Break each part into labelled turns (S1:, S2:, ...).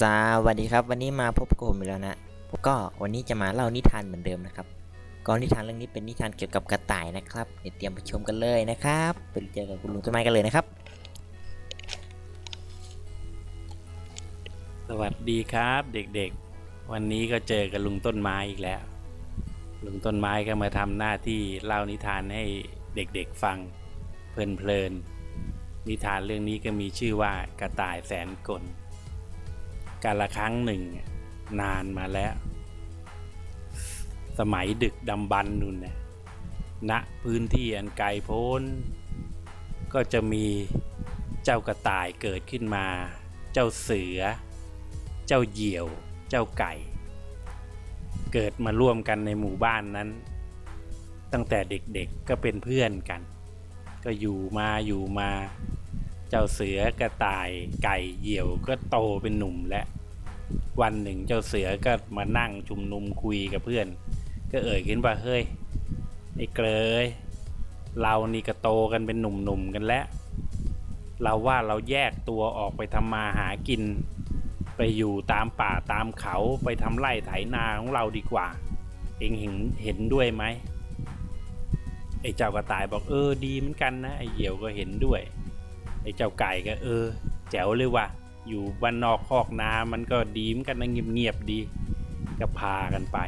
S1: สวัสดีครับ วันนี้มาพบกับผมอีกแล้วนะก็วันนี้จะมาเล่านิทานเหมือนเดิมนะครับก็นิทานเรื่องนี้เป็นนิทานเกี่ยวกับกระต่ายนะครับเดี๋ยวเตรียมไปชมกันเลยนะครับไปเจอกับคุณลุงต้นไม้กันเลยนะครับ
S2: สวัสดีครับเด็กๆ วันนี้ก็เจอกับลุงต้นไม้อีกแล้ว ลุงต้นไม้ก็มาทำหน้าที่เล่านิทานให้เด็กๆฟังเพลินๆนิทานเรื่องนี้ก็มีชื่อว่ากระต่ายแสนกล กาละครั้งหนึ่ง นานมาแล้ว สมัยดึกดำบรรนู่นนะณพื้นที่อันไกลโพ้น ก็จะมีเจ้ากระต่ายเกิดขึ้นมา เจ้าเสือ เจ้าเหยี่ยว เจ้าไก่ เกิดมาร่วมกันในหมู่บ้านนั้น ตั้งแต่เด็กๆก็เป็นเพื่อนกัน ก็อยู่มาอยู่มา จ้าเสือกระต่ายไก่เหยี่ยวก็โตเป็นหนุ่มและ วันหนึ่งเจ้าเสือก็มานั่งชุมนุมคุยกับเพื่อน ก็เอ่ยขึ้นว่าเฮ้ยไอ้เกลยเรานี่ก็โตกันเป็นหนุ่มๆกันแล้วเราว่าเราแยกตัวออกไปทำมาหากิน ไปอยู่ตามป่าตามเขาไปทำไร่ไถนาของเราดีกว่า เองเห็นเห็นด้วยไหมไอ้เจ้ากระต่ายบอกเออดีเหมือนกันนะไอ้เหยี่ยวก็เห็นด้วย ไอ้เจ้าไก่ก็เออ แจ๋วเลยว่ะ อยู่บ้านนอกคอกนา มันก็ดีมกันนะเงียบๆดี ก็พากันไป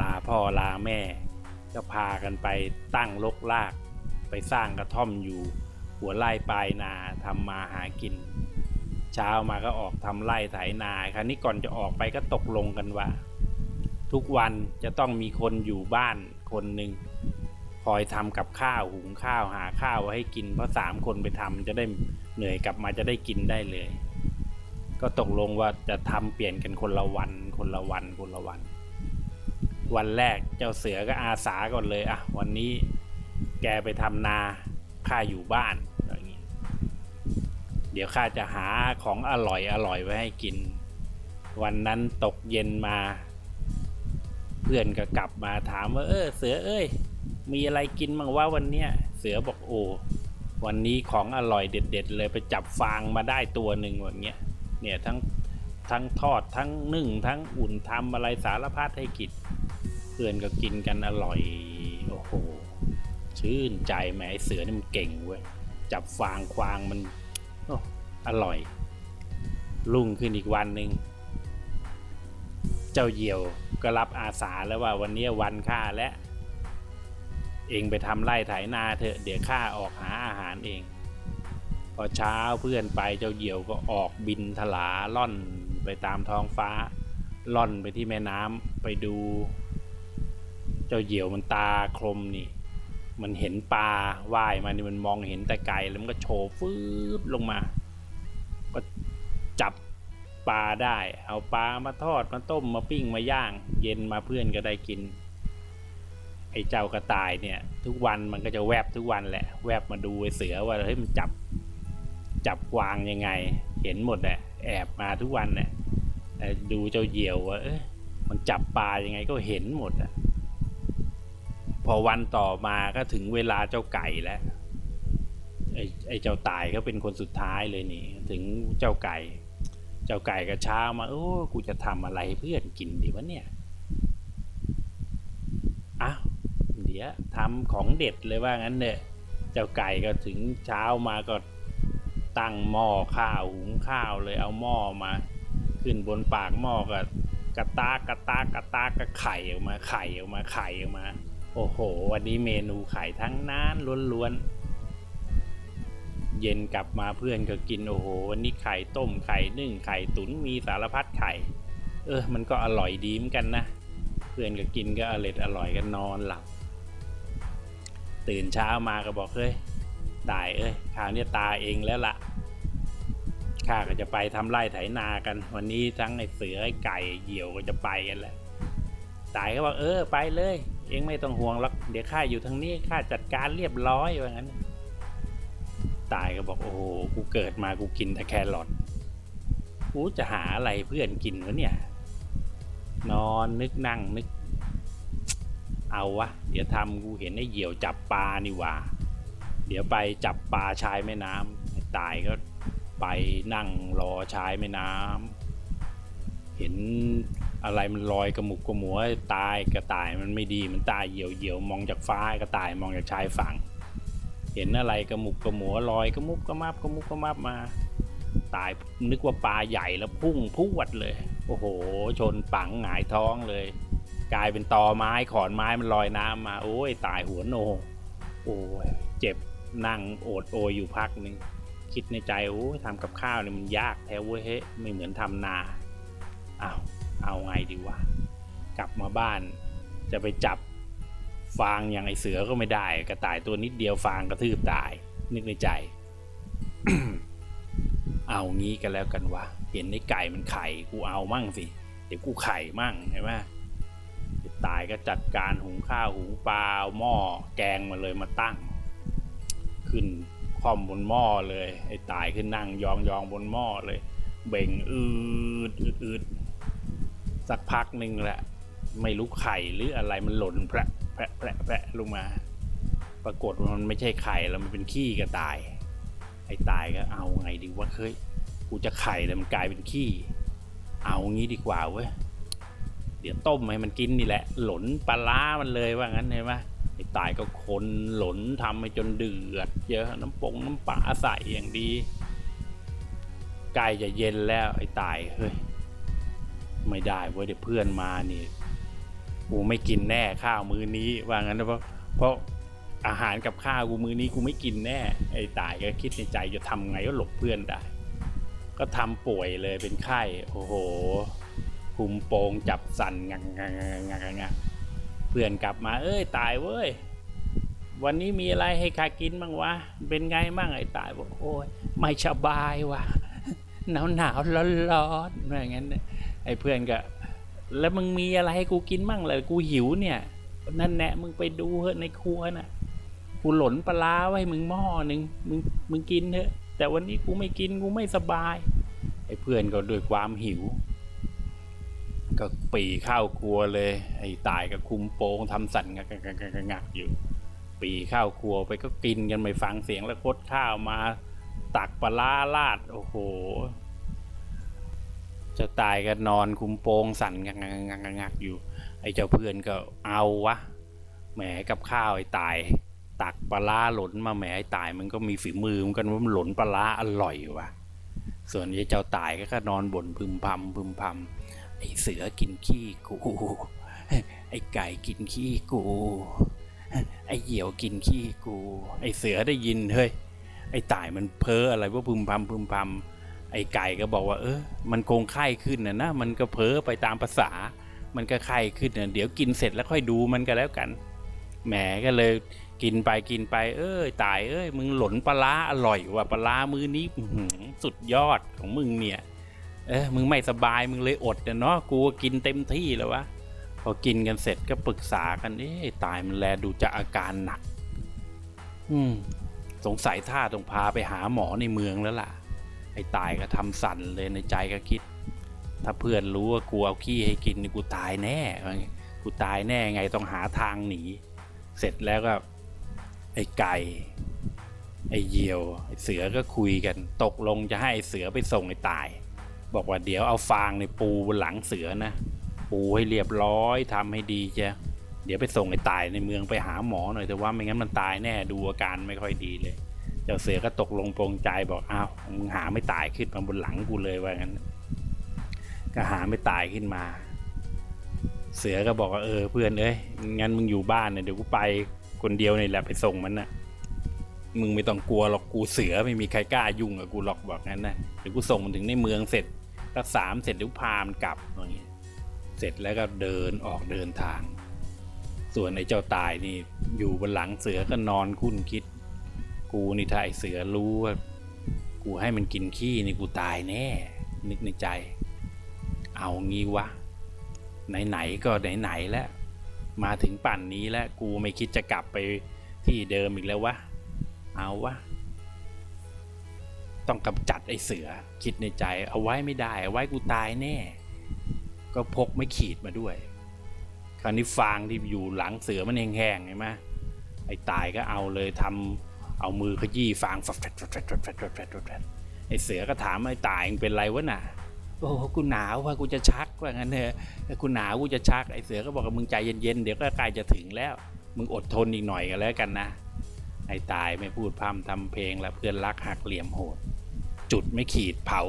S2: ลาพ่อลาแม่ ก็พากันไปตั้งลกลาก ไปสร้างกระท่อมอยู่ หัวไร่ปลายนาทำมาหากิน เช้ามาก็ออกทำไร่ไถนาคราวนี้ก่อนจะออกไปก็ตกลงกันว่า ทุกวันจะต้องมีคนอยู่บ้านคนหนึ่ง คอยทำกับข้าวหุงข้าวหาข้าวไว้ให้กิน เพราะสามคนไปทำจะได้เหนื่อยกลับมาจะได้กินได้เลย ก็ตกลงว่าจะทำเปลี่ยนกันคนละวันคนละวันคนละวัน วันแรกเจ้าเสือก็อาสาก่อนเลยอะวันนี้แกไปทำนาข้าอยู่บ้านอย่างนี้เดี๋ยวข้าจะหาของอร่อยอร่อยไว้ให้กิน วันนั้นตกเย็นมา เพื่อนก็กลับมาถามว่าเออเสือเอ้ย มีอะไรกินบ้างว่าวันเนี้ยเสือบอกโอ้วันนี้ของอร่อยเด็ด ๆ เลยไปจับฟางมาได้ตัวหนึ่งแบบเนี้ยเนี่ยทั้งทั้งทอดทั้งนึ่ง ทั้งอุ่นทำอะไรสารพัดให้กินเพื่อนก็กินกันอร่อยโอ้โหชื่นใจแหมเสือนี่มันเก่งเว้ยจับฟางควางมันโอ้อร่อยรุ่งขึ้นอีกวันหนึ่งเจ้าเหยี่ยวก็รับอาสาแล้วว่าวันนี้วันข้าและ เองไปทำไร่ไถนาเถอะเดี๋ยวข้าออกหาอาหารเอง พอเช้าเพื่อนไปเจ้าเหยี่ยวก็ออกบินทลาล่อนไปตามท้องฟ้า ล่อนไปที่แม่น้ำไปดู เจ้าเหยี่ยวมันตาคลมนี่ มันเห็นปลาว่ายมานี่มันมองเห็นแต่ไกลแล้วมันก็โฉบฟืบลงมา ก็จับปลาได้ เอาปลามาทอดมาต้มมาปิ้งมาย่าง เย็นมาเพื่อนก็ได้กิน ไอ้เจ้ากระต่ายเนี่ย ทุกวันมันก็จะแวบทุกวันแหละ แวบมาดูไอ้เสือว่าเฮ้ยมันจับจับกวางยังไง เห็นหมดแหละแอบมาทุกวันเนี่ยดูเจ้าเหยี่ยวว่าเอ้มันจับปลายังไงก็เห็นหมดอะพอวันต่อมาก็ถึงเวลาเจ้าไก่แล้วไอ้ไอ้เจ้าตายก็เป็นคนสุดท้ายเลยนี่ ถึงเจ้าไก่ เจ้าไก่ก็เช้ามาโอ้กูจะทำอะไรเพื่อนกินดีวะเนี่ยอ้าวียทำของเด็ดเลยว่างั้นเนี่ยเจ้าไก่ก็ถึงเช้ามาก็ตั้งหม้อข้าวหุงข้าวเลยเอาหม้อมา ขึ้นบนปากหม้อก็กระตากระตากระตากก็ไข่ออกมาไข่ออกมาไข่ออกมา โอ้โห วันนี้เมนูไข่ทั้งนั้นล้วนๆเย็นกลับมาเพื่อนก็กินโอ้โห วันนี้ไข่ต้มไข่นึ่งไข่ตุ๋นมีสารพัดไข่ เออ มันก็อร่อยดีเหมือนกันนะ เพื่อนก็กินก็อร่อยอร่อยกันนอนหลับ ตื่นเช้ามาก็บอกเฮ้ยตายเอ้ยคราวนี้ตาเองแล้วล่ะข้าก็จะไปทำไร่ไถนากัน วันนี้ทั้งไอ้เสือไอ้ไก่เหยี่ยวก็จะไปกันแหละตายก็บอกเออไปเลย เองไม่ต้องห่วงหรอกเดี๋ยวข้าอยู่ทางนี้ข้าจัดการเรียบร้อยว่างั้นตายก็บอกโอ้โหกูเกิดมากูกินแต่แครอทกูจะหาอะไรเพื่อนกินวะเนี่ย นอนนึกนั่งนึก เอาวะ เดี๋ยวทำกูเห็นไอ้เหี่ยวจับปลานี่ว่า เดี๋ยวไปจับปลาชายแม่น้ำตายก็ไปนั่งรอชายแม่น้เห็นอะไรมันลอยกระหมุกกระหมัวตายกระต่ายมันไม่ดีมันตายเหี่ยวเหี่ยวมองจากฟ้ากระต่ายมองจากชายฝั่ง เห็นอะไรกระหมุกกระหมัวลอยกระมุบกระมับกระมุบกระมับมา ตายนึกว่าปลาใหญ่แล้วพุ่งพุ่วดเลย โอ้โห ชนปังหงายท้องเลย กลายเป็นตอไม้ขอนไม้มันลอยน้ำมา โอ้ยตายหัวโน โอ้ยเจ็บนั่งโอดโอยอยู่พักหนึ่งคิดในใจโอ้ยทำกับข้าวเนี่ยมันยากแท้เว้ยเฮ้ไม่เหมือนทำนาเอาเอาไงดีวะกลับมาบ้าน จะไปจับฟางอย่างไอเสือก็ไม่ได้ กระต่ายตัวนิดเดียวฟางกระทืบตาย นึกในใจ เอางี้กันแล้วกันวะเห็นไอไก่มันไข่กูเอามั่งสิเดี๋ยวกูไข่มั่งเห็นไหม ตายก็จัดการหุงข้าวหุงปลาหม้อแกงมาเลยมาตั้ง ขึ้นคอมบนหม้อเลย ไอ้ตายขึ้นนั่งยองยองบนหม้อเลย เบ่งอืดอืดอืดสักพักหนึ่งแหละ ไม่รู้ไข่หรืออะไรมันหล่นแพะแพะแพะแพะลงมา ปรากฏว่ามันไม่ใช่ไข่แล้วมันเป็นขี้กระต่าย ไอ้ตายก็เอาไงดีวะเฮ้ยกูจะไข่แต่มันกลายเป็นขี้ เอางี้ดีกว่าเว้ย เดี๋ยวต้มให้มันกินนี่แหละ หลนปลาร้ามันเลยว่างั้นเห็นไหมไอ้ตายก็คนหลนทำให้จนเดือดเยอะน้ำปงน้ำปลาใส่อย่างดีใกล้จะเย็นแล้วไอ้ตายเฮ้ยไม่ได้เว้ยเดี๋ยวเพื่อนมานี่กูไม่กินแน่ข้าวมื้อนี้ว่างั้นนะเพราะเพราะอาหารกับข้าวกูมื้อนี้กูไม่กินแน่ ไอ้ตายก็คิดในใจจะทำไงก็หลบเพื่อนได้ ก็ทำป่วยเลยเป็นไข้โอ้โห คุมโปงจับสั่นงักงักงักงังเพื่อนกลับมา เอ้ยตายเว้ย วันนี้มีอะไรให้ข้ากินบ้างวะ เป็นไงบ้างไอ้ตายบอกโอ้ยไม่สบายวะหนาวหนาวร้อนร้อนอย่างนั้นไอ้เพื่อนก็ แล้วมึงมีอะไรให้กูกินบ้างเลยกูหิวเนี่ย นั่นแหละมึงไปดูเถอะในครัวน่ะกูหล่นปลาร้าไว้มึงหม้อหนึ่งมึงมึงกินเถอะ แต่วันนี้กูไม่กินกูไม่สบายไอ้เพื่อนก็ด้วยความหิว ก็ปีเข้าครัวเลย ไอ้ตายกับคุมโปงทำสั่นงักงักงักอยู่ ปีเข้าครัวไปก็กินกันไม่ฟังเสียงแล้วคดข้าวมา ตักปลาร้าราดโอ้โห จะตายก็นอนคุมโปงสั่นงักงักงักอยู่ ไอ้เจ้าเพื่อนก็เอาวะแหมกับข้าวไอ้ตาย ตักปลาร้าหล่นมาแหมไอ้ตายมันก็มีฝีมือมือนกันว่ามันหล่นปลาร้าอร่อยวะส่วนไอ้เจ้าตายก็นอนบ่นพึมพำพึมพำ ไอเสือกินขี้กูไอไก่กินขี้กู ไอเหยี่ยวกินขี้กู ไอเสือได้ยินเฮ้ยไอต่ายมันเพ้ออะไรว่าพึมพำพึมพำไอไก่ก็บอกว่า เออ มันคงไข้ขึ้นนะนะมันก็เพ้อไปตามภาษา มันก็ไข้ขึ้นนะเดี๋ยวกินเสร็จแล้วค่อยดูมันก็แล้วกันแหมก็เลยกินไปกินไป เอ้ยตายเอ้ยมึงหลนปลาร้าอร่อยว่ะปลาร้ามื้อนี้สุดยอดของมึงเนี่ย เออมึงไม่สบายมึงเลยอดเนาะกูกินเต็มที่แล้ววะพอกินกันเสร็จก็ปรึกษากันเอ๊ะตายมันแลดูจะอาการหนัก อืม สงสัยท่าต้องพาไปหาหมอในเมืองแล้วล่ะ ไอ้ตายก็ทำสั่นเลยในใจก็คิด ถ้าเพื่อนรู้ว่ากูเอาขี้ให้กินกูตายแน่ กูตายแน่ไงต้องหาทางหนี เสร็จแล้วก็ ไอ้ไก่ไอ้เหยี่ยว ไอ้เสือก็คุยกัน ตกลงจะให้ไอ้เสือไปส่งไอ้ตาย บอกว่าเดี๋ยวเอาฟางในปูบนหลังเสือนะ ปูให้เรียบร้อยทำให้ดีจ้ะเดี๋ยวไปส่งไอ้ตายในเมืองไปหาหมอหน่อยแต่ว่าไม่งั้นมันตายแน่ดูอาการไม่ค่อยดีเลย เจ้าเสือก็ตกลงปรงใจบอกอ้าวมึงหาไม่ตายขึ้นมาบนหลังกูเลยว่างั้น ก็หาไม่ตายขึ้นมา เสือก็บอกว่าเออเพื่อนเอ้ยงั้นมึงอยู่บ้านเนี่ยเดี๋ยวกูไปคนเดียวนี่แหละไปส่งมันนะมึงไม่ต้องกลัวหรอกกูเสือไม่มีใครกล้ายุ่งกับกูหรอกบอกงั้นนะเดี๋ยวกูส่งมันถึงในเมืองเสร็จ รักสามเสร็จเดี๋ยวพามันกลับอย่างเงี้ยเสร็จแล้วก็เดินออกเดินทาง ส่วนไอ้เจ้าตายนี่อยู่บนหลังเสือก็นอนคุ้นคิด กูนี่ถ้าไอ้เสือรู้ว่ากูให้มันกินขี้นี่กูตายแน่ นึกในใจ เอางี้วะ ไหนๆก็ไหนๆแล้ว มาถึงปั่นนี้แล้วกูไม่คิดจะกลับไปที่เดิมอีกแล้ววะ เอาวะ ต้องกำจัดไอ้เสือคิดในใจ เอาไว้ไม่ได้เอาไว้กูตายแน่ ก็พกไม่ขีดมาด้วย คราวนี้ฟางที่อยู่หลังเสือมันแห้งๆเห็นไหมไอ้ตายก็เอาเลยทำเอามือขยี้ฟางแฟดแฟดแฟดแฟดแฟดแฟดแฟดแฟดไอ้เสือก็ถามไอ้ตายมึงเป็นไรวะน่ะโอ้กูหนาวว่ากูจะชักว่างั้นเถอะกูหนาวกูจะชักไอเสือก็บอกกับมึงใจเย็นๆเดี๋ยวก็ใกล้จะถึงแล้ว มึงอดทนอีกหน่อยกันแล้วกันนะไอ้ตายไม่พูดพร่ำทำเพลงแล้วเพื่อนรักหักเหลี่ยมโหด จุดไม่ขีดเผา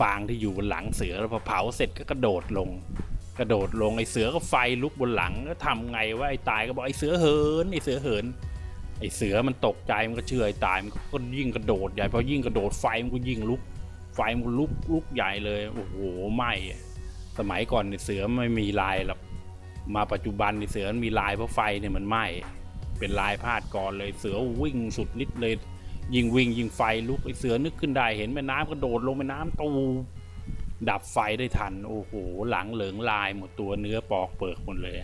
S2: ฟางที่อยู่บนหลังเสือแล้วพอเผาเสร็จก็กระโดดลง กระโดดลงไอ้เสือก็ไฟลุกบนหลังแล้วทำไงว่าไอ้ตายก็บอกไอ้เสือเหินไอ้เสือเหินไอ้เสือมันตกใจมันก็เชื่อไอ้ตายมันก็ยิ่งกระโดดใหญ่พอยิ่งกระโดดไฟมันก็ยิ่งลุก ไฟมันลุกลุกใหญ่เลยโอ้โหไหมสมัยก่อนเนี่ยเสือไม่มีลายหรอกมาปัจจุบันเนี่ยเสือมันมีลายเพราะไฟเนี่ยมันไหมเป็นลายพาดก่อนเลยเสือวิ่งสุดฤทธิ์เลย ยิงวิ่งยิงไฟลุกไอเสือนึกขึ้นได้เห็นแม่น้ำกระโดดลงแม่น้ำตูดับไฟได้ทัน โอ้โห หลังเหลืองลายหมดตัวเนื้อปอกเปิกหมดเลย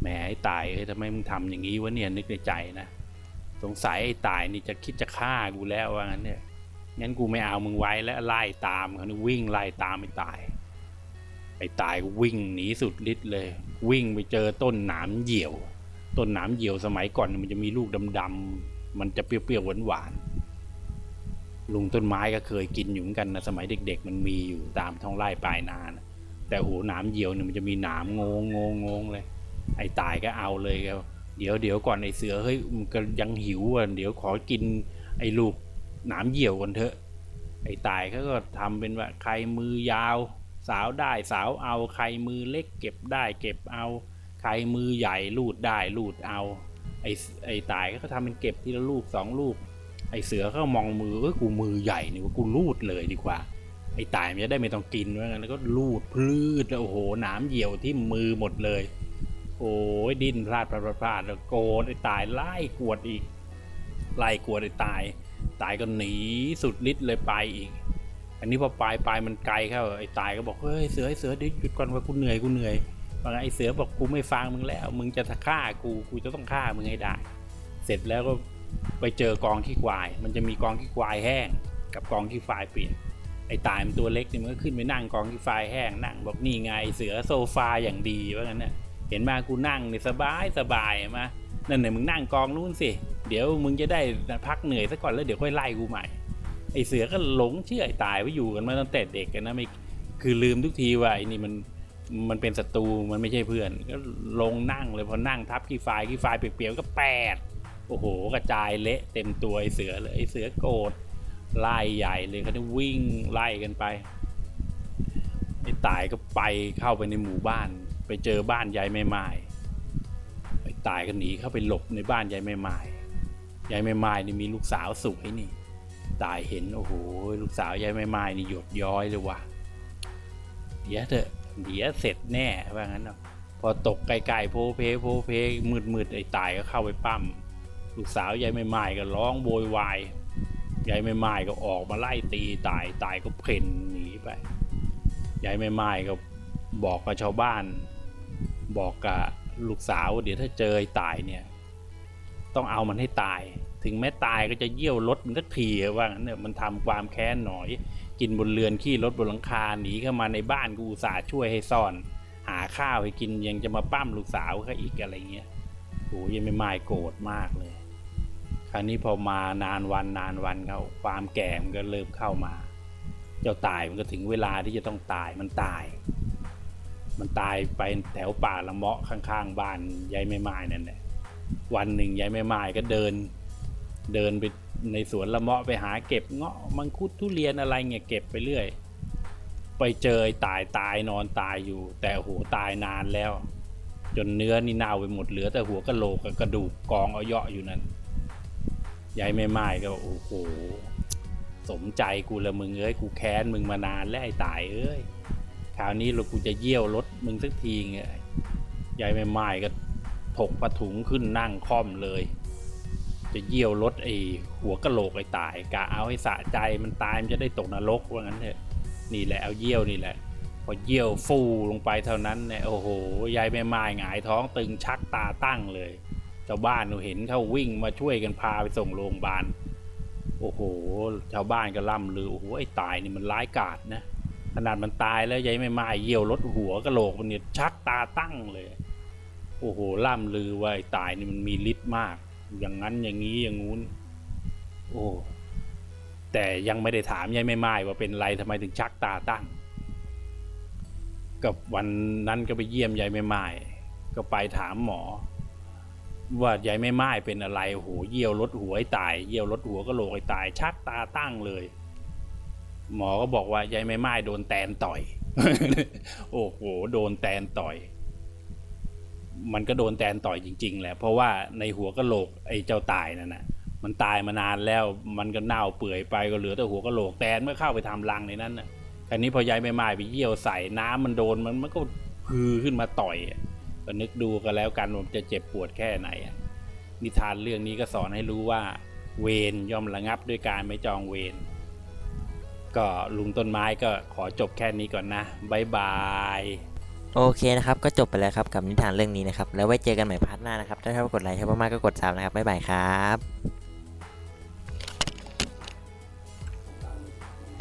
S2: แหมไอ้ตายเอ้ยทำไมมึงทำอย่างนี้วะเนี่ยนึกในใจนะสงสัยไอ้ตายนี่จะคิดจะฆ่ากูแล้วว่างั้นเนี่ยงั้นกูไม่เอามึงไว้แล้วไล่ตามเขานี่วิ่งไล่ตามไอ้ตาย ไอ้ตายก็วิ่งหนีสุดฤทธิ์เลย วิ่งไปเจอต้นหนามเหี่ยว ต้นหนามเหี่ยวสมัยก่อนมันจะมีลูกดำๆมันจะเปรี้ยวๆหวานๆ ลุงต้นไม้ก็เคยกินอยู่เหมือนกันนะสมัยเด็ก ๆ มันมีอยู่ตามท้องไร่ปลายนานะแต่โหหนามเหยี่ยวเนี่ยมันจะมีหนามงงงงงเลย ไอ้ตายก็เอาเลยครับเดี๋ยวเดี๋ยวก่อนไอ้เสือเฮ้ยมันก็ยังหิวอะเดี๋ยวขอกินไอ้ลูกหนามเหยี่ยวก่อนเถอะ ไอ้ตายเขาก็ทำเป็นว่าใครมือยาว สาวได้สาวเอาใครมือเล็กเก็บได้เก็บเอา ใครมือใหญ่ลูดได้ลูดเอา ไอ้ไอ้ตายก็ทำเป็นเก็บทีละลูกสองลูก ไอเสือก็มองมือเอ้ยกูมือใหญ่นี่ว่ากูลูดเลยดีกว่า ไอตายมันจะได้ไม่ต้องกินว่างั้นแล้วก็ลูดพลืดแล้วโอ้โหหนามเหยี่ยวที่มือหมดเลย โอ้ยดิ้นพลาดพลาดพลาดแล้วโกรธไอตายไล่กวดอีกไล่กวดไอตาย ตายก็หนีสุดฤทธิ์เลยไปอีก อันนี้พอปลายปลายมันไกลเข้าไอตายก็บอกเฮ้ยเสือไอเสือเดี๋ยวหยุดก่อนว่ากูเหนื่อยกูเหนื่อยว่าไงไอเสือบอกกูไม่ฟังมึงแล้ว มึงจะฆ่ากูกูจะต้องฆ่ามึงให้ได้ เสร็จแล้วก็ ไปเจอกองขี้ควาย มันจะมีกองขี้ควายแห้ง กับกองขี้ควายเปียกไอ้ตายมันตัวเล็กนี่มันก็ขึ้นไปนั่งกองขี้ควายแห้งนั่งบอกนี่ไงเสือโซฟาอย่างดีว่างั้นน่ะเห็นมากูนั่งนี่สบายสบายมานั่นไหนะมึงนั่งกองนู้นสิเดี๋ยวมึงจะได้พักเหนื่อยซะก่อนแล้วเดี๋ยวค่อยไล่กูใหม่ไอเสือก็หลงเชื่อไอ้ตายว่าอยู่กันมาตั้งแต่เด็กกันนะไม่คือลืมทุกทีว่าไอ้นี่มันมันเป็นศัตรูมันไม่ใช่เพื่อน ก็ลงนั่งเลยพอนั่งทับขี้ไฟขี้ไฟเปียกๆก็แปด โอ้โหกระจายเละเต็มตัวไอเสือเลยไอเสือโกรธไล่ใหญ่เลยเขาจะวิ่งไล่กันไปไอ้ตายก็ไปเข้าไปในหมู่บ้าน ไปเจอบ้านยายแม่ไม้ไอ้ตายก็หนีเข้าไปหลบในบ้านยายแม่ไม้ยายแม่ไม้นี่มีลูกสาวสวยนี่ ตายเห็นโอ้โหลูกสาวยายไม่ไม้นี่หยดย้อยเลยว่ะเดี๋ยวเถอะเดี๋ยวเสร็จแน่ว่างั้นเนาะพอตกไกลๆโพเพโพเพมืดๆไอ้ตายก็เข้าไปปั้ม ลูกสาวยายไม่ไม้ก็ร้องโวยวายยายไม่ไม้ก็ออกมาไล่ตีตายตายก็เพ่นหนีไปยายไม่ไม้ก็บอกกับชาวบ้าน บอกกับลูกสาวเดี๋ยวถ้าเจอตายเนี่ย ต้องเอามันให้ตาย ถึงแม้ตายก็จะเยี่ยวรถมันก็ทีว่างั้นเนี่ยมันทำความแค้นหน่อย กินบนเรือนขี้รถบนหลังคาหนีเข้ามาในบ้านกูอุตส่าห์ช่วยให้ซ่อน หาข้าวให้กินยังจะมาปั้มลูกสาวเขาอีกอะไรเงี้ยโอ้ยังไม่ไมายโกรธมากเลย คราวนี้พอมานานวันนานวันเขาความแก่มันก็เริ่มเข้ามา เจ้าตายมันก็ถึงเวลาที่จะต้องตายมันตาย มันตายไปแถวป่าละเมาะข้างๆบ้านยายไม่ไม้นั่นแหละวันหนึ่งยายแม่ไม้ก็เดิน เดินไปในสวนละเมาะไปหาเก็บเงาะมังคุดทุเรียนอะไรเงี้ยเก็บไปเรื่อย ไปเจอตายตายนอนตายอยู่ แต่โหตายนานแล้ว จนเนื้อนี่เน่าไปหมดเหลือแต่หัวกะโหลกกับกระดูกกองเอาเยาะอยู่นั่น ยายแม่ไม้ก็บอกโอ้โหสมใจกูละมึงเอ้ยกูแค้นมึงมานานแล้วไอ้ตายเอ้ยคราวนี้เรากูจะเยี่ยวรถมึงสักทีไงยายแม่ไม้ก็ถกผ้าถุงขึ้นนั่งค่อมเลย จะเยี่ยวรถไอ้หัวกะโหลกไอ้ตายกะเอาให้สะใจมันตายมันจะได้ตกนรกว่างั้นเถอะนี่แหละเอาเยี่ยวนี่แหละ พอเยี่ยวฟูลงไปเท่านั้นเนี่ยโอ้โหยายแม่ไม้หงายท้องตึงชักตาตั้งเลย ชาวบ้านเราเห็นเขาวิ่งมาช่วยกันพาไปส่งโรงพยาบาล โอ้โห ชาวบ้านก็ล่ำลือ โอ้โห ไอ้ตายนี่มันร้ายกาจนะ ขนาดมันตายแล้วยายแม่ไม้เยี่ยวรถหัวกระโหลกมันเนี่ยชักตาตั้งเลย โอ้โห ล่ำลือว่าไอ้ตายนี่มันมีฤทธิ์มาก อย่างนั้นอย่างนี้อย่างงู้น โอ้ แต่ยังไม่ได้ถามยายไม่ไม้ว่าเป็นไรทำไมถึงชักตาตั้ง กับวันนั้นก็ไปเยี่ยมยายแม่ไม้ก็ไปถามหมอ ว่ายายแม่ไม้เป็นอะไรโอ้โหเยี่ยวรถหัวให้ตาย เยี่ยวรถหัวก็โหลกให้ตาย ชักตาตั้งเลย หมอก็บอกว่ายายแม่ไม้โดนแตนต่อย โอ้โห โดนแตนต่อย มันก็โดนแตนต่อยจริง ๆ แหละ เพราะว่าในหัวกะโหลกไอ้เจ้าตายนั่นน่ะ มันตายมานานแล้ว มันก็เน่าเปื่อยไปก็เหลือแต่หัวกะโหลกแตนเมื่อเข้าไปทำรังในนั้นน่ะคราวนี้พอยายไม่ไม้ไปเยี่ยวใส่น้ำมันโดนมันมันก็ฮือขึ้นมาต่อยอะ ก็นึกดูกันแล้วกันว่ามันจะเจ็บปวดแค่ไหนนิทานเรื่องนี้ก็สอนให้รู้ว่า เวรย่อมระงับด้วยการไม่จองเวรก็ลุงต้นไม้ก็ขอจบแค่นี้ก่อนนะบายบาย
S1: โอเคนะครับ ก็จบไปแล้วครับกับนิทานเรื่องนี้นะครับ แล้วไว้เจอกันใหม่พาร์ทหน้านะครับ ถ้าชอบกดไลค์ชอบมากก็กดซับนะครับบ๊ายบายครับ